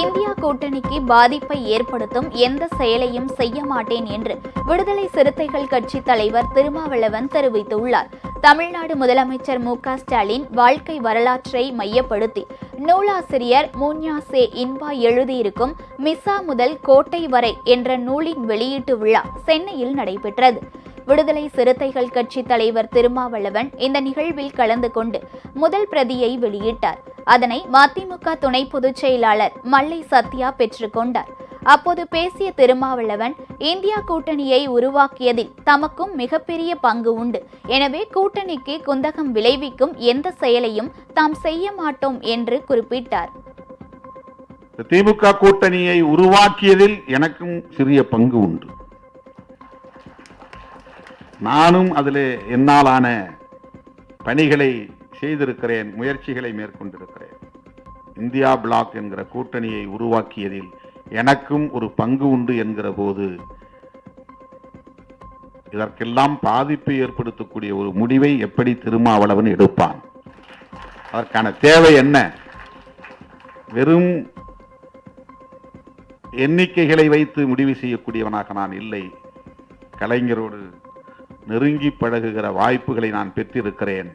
India கூட்டணிக்கு பாதிப்பை ஏற்படுத்தும் எந்த செயலையும் செய்ய மாட்டேன் என்று விடுதலை சிறுத்தைகள் கட்சி தலைவர் திருமாவளவன் தெரிவித்துள்ளார். தமிழ்நாடு முதலமைச்சர் மு க ஸ்டாலின் வாழ்க்கை வரலாற்றை மையப்படுத்தி நூலாசிரியர் மூன்யாசே இன்பா எழுதியிருக்கும் மிசா முதல் கோட்டை வரை என்ற நூலின் வெளியீட்டு விழா சென்னையில் நடைபெற்றது. விடுதலை சிறுத்தைகள் கட்சி தலைவர் திருமாவளவன் இந்த நிகழ்வில் கலந்து கொண்டு முதல் பிரதியை வெளியிட்டார். அதனை மதிமுக துணை பொதுச் செயலாளர் மல்லை சத்யா பெற்றுக்கொண்டார் அப்போது பேசிய திருமாவளவன் இந்தியா கூட்டணியை உருவாக்கியதில் தமக்கும் மிகப்பெரிய பங்கு உண்டு. எனவே கூட்டணிக்கு குந்தகம் விளைவிக்கும் எந்த செயலையும் தாம் செய்ய மாட்டோம் என்று குறிப்பிட்டார். திமுக கூட்டணியை உருவாக்கியதில் எனக்கும் சிறிய பங்கு உண்டு. நானும் அதில் என்னாலான பணிகளை செய்திருக்கிறேன் முயற்சிகளை மேற்கொண்டிருக்கிறேன். இந்தியா பிளாக் என்கிற கூட்டணியை உருவாக்கியதில் எனக்கும் ஒரு பங்கு உண்டு என்கிற போது இதற்கெல்லாம் பாதிப்பை ஏற்படுத்தக்கூடிய ஒரு முடிவை எப்படி திருமாவளவன் எடுப்பான்? அதற்கான தேவை என்ன? வெறும் எண்ணிக்கைகளை வைத்து முடிவு செய்யக்கூடியவனாக நான் இல்லை. கலைஞரோடு நெருங்கி பழகுகிற வாய்ப்புகளை நான் பெற்றிருக்கிறேன்.